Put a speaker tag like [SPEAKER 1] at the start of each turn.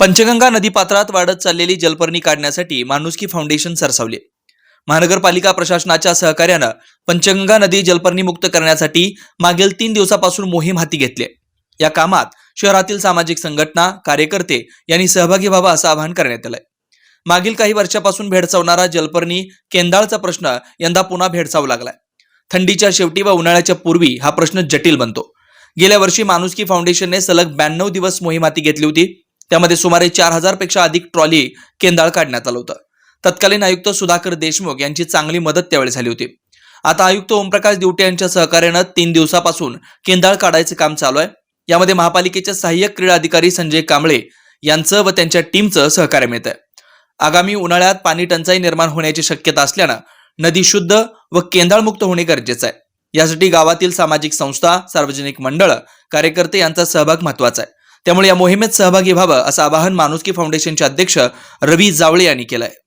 [SPEAKER 1] पंचगंगा नदीपात्रात वाढत चाललेली जलपर्णी काढण्यासाठी माणुसकी फाउंडेशन सरसावले. महानगरपालिका प्रशासनाच्या सहकार्यानं पंचगंगा नदी जलपर्णी मुक्त करण्यासाठी मागील तीन दिवसापासून मोहीम हाती घेतली. या कामात शहरातील सामाजिक संघटना कार्यकर्ते यांनी सहभागी व्हावा असं आवाहन करण्यात आलंय. मागील काही वर्षापासून भेडसावणारा जलपर्णी केंदाळचा प्रश्न यंदा पुन्हा भेडसावू लागलाय. थंडीच्या शेवटी व उन्हाळ्याच्या पूर्वी हा प्रश्न जटिल बनतो. गेल्या वर्षी माणुसकी फाउंडेशनने सलग ब्याण्णव दिवस मोहीम हाती घेतली होती. त्यामध्ये सुमारे चार हजारपेक्षा अधिक ट्रॉली केंदाळ काढण्यात आलं होतं. तत्कालीन आयुक्त सुधाकर देशमुख यांची चांगली मदत त्यावेळी झाली होती. आता आयुक्त ओमप्रकाश दिवटे यांच्या सहकार्यानं तीन दिवसापासून केंदाळ काढायचं काम चालू आहे. यामध्ये महापालिकेचे सहाय्यक क्रीडा अधिकारी संजय कांबळे यांचं व त्यांच्या टीमचं सहकार्य मिळत आहे आगामी उन्हाळ्यात पाणी टंचाई निर्माण होण्याची शक्यता असल्यानं नदी शुद्ध व केंदाळमुक्त होणे गरजेचं आहे. यासाठी गावातील सामाजिक संस्था सार्वजनिक मंडळ कार्यकर्ते यांचा सहभाग महत्त्वाचा आहे. त्यामुळे या मोहिमेत सहभागी व्हावं असं आवाहन माणुसकी फाउंडेशनचे अध्यक्ष रवी जावळे यांनी केलं आहे